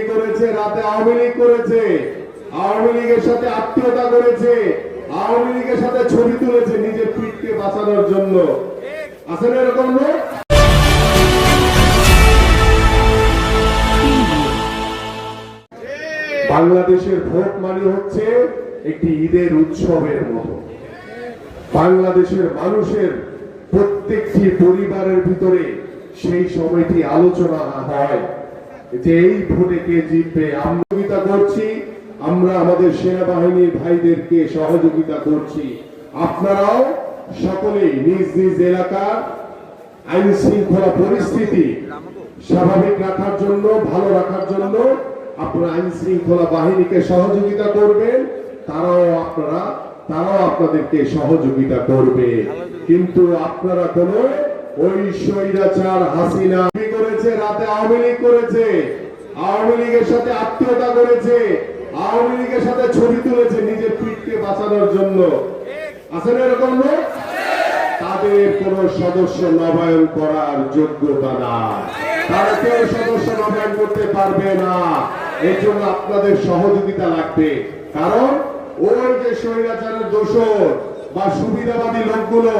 করেছে? রাতে আওয়ামী লীগ করেছে। আওয়ামী লীগের সাথে আত্মীয়তা করেছে। আওয়ামী লীগের সাথে ছবি তুলেছে নিজের পিঠকে বাঁচানোর জন্য। না এরকম লোক? বাংলাদেশের ভোট মানে হচ্ছে একটি ঈদের উৎসবের মতো। বাংলাদেশের মানুষের প্রত্যেকটি পরিবারের ভিতরে সেই সময়টি আলোচনা হয়। যে এই ভোটে কে জিতবে সহযোগিতা করছি, আমরা আমাদের সেনাবাহিনীর ভাইদেরকে সহযোগিতা করছি। আপনারাও সকলেই নিজ নিজ এলাকার আইন শৃঙ্খলা পরিস্থিতি স্বাভাবিক রাখার জন্য, ভালো রাখার জন্য আপনারা আইন শৃঙ্খলা বাহিনীকে সহযোগিতা করবেন, তারাও আপনারা, তারাও আপনাদেরকে সহযোগিতা করবে। কিন্তু আপনারা কোন ওই স্বৈরাচার হাসিনা রাতে আওয়ামী লীগ করেছে, আওয়ামী লীগের সাথে আত্মীয়তা করেছে, আওয়ামী লীগের সাথে ছবি তুলেছে নিজের পিঠকে বাঁচানোর জন্য। আছে না এরকম লোক? তাদের কোন সদস্য নবায়ন করার যোগ্যতা নাই তারা কেউ সদস্য নবায়ন করতে পারবে না। এই জন্য আপনাদের সহযোগিতা লাগবে। কারণ ওই যে স্বৈরাচারের দোষর বা সুবিধাবাদী লোকগুলো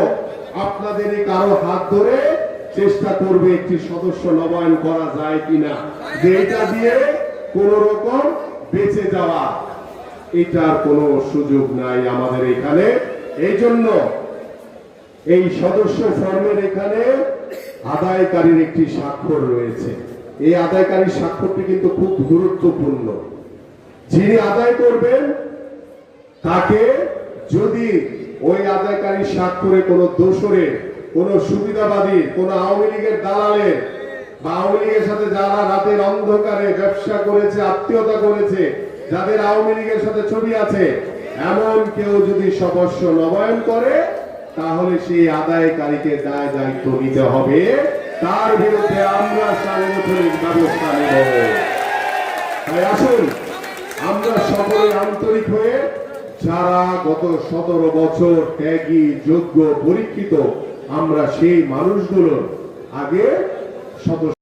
আপনাদেরই কারও হাত ধরে চেষ্টা করবে একটি সদস্য নবায়ন করা যায় কিনা। যেটা দিয়ে কোন রকম বেঁচে যাওয়া, এটার কোনো সুযোগ নাই আমাদের এখানে। এই জন্য এই সদস্য ফর্মের এখানে আদায়কারীর একটি স্বাক্ষর রয়েছে। এই আদায়কারীর স্বাক্ষরটি কিন্তু খুব গুরুত্বপূর্ণ। যিনি আদায় করবেন, তাকে যদি ওই আদায়কারীর স্বাক্ষরে কোনো দোষরের কোন সুবিধাবাদী, কোন আওয়ামী লীগের দালালের বা আওয়ামী লীগের সাথে যারা রাতের অন্ধকারে ব্যবসা করেছে, আত্মীয়তা করেছে, যাদের আওয়ামী লীগের সাথে ছবি আছে, এমন কেউ যদি সদস্য নবায়ন করে, তাহলে সেই আদায়কারীকে দায় দায়িত্ব নিতে হবে। তার বিরুদ্ধে আমরা সাংগঠনিক ব্যবস্থা নেব। তাই আসুন, আমরা সকলে আন্তরিক হয়ে যারা গত সতেরো বছর ত্যাগী, যোগ্য, পরীক্ষিত আমরা সেই মানুষগুলোর আগে সদস্য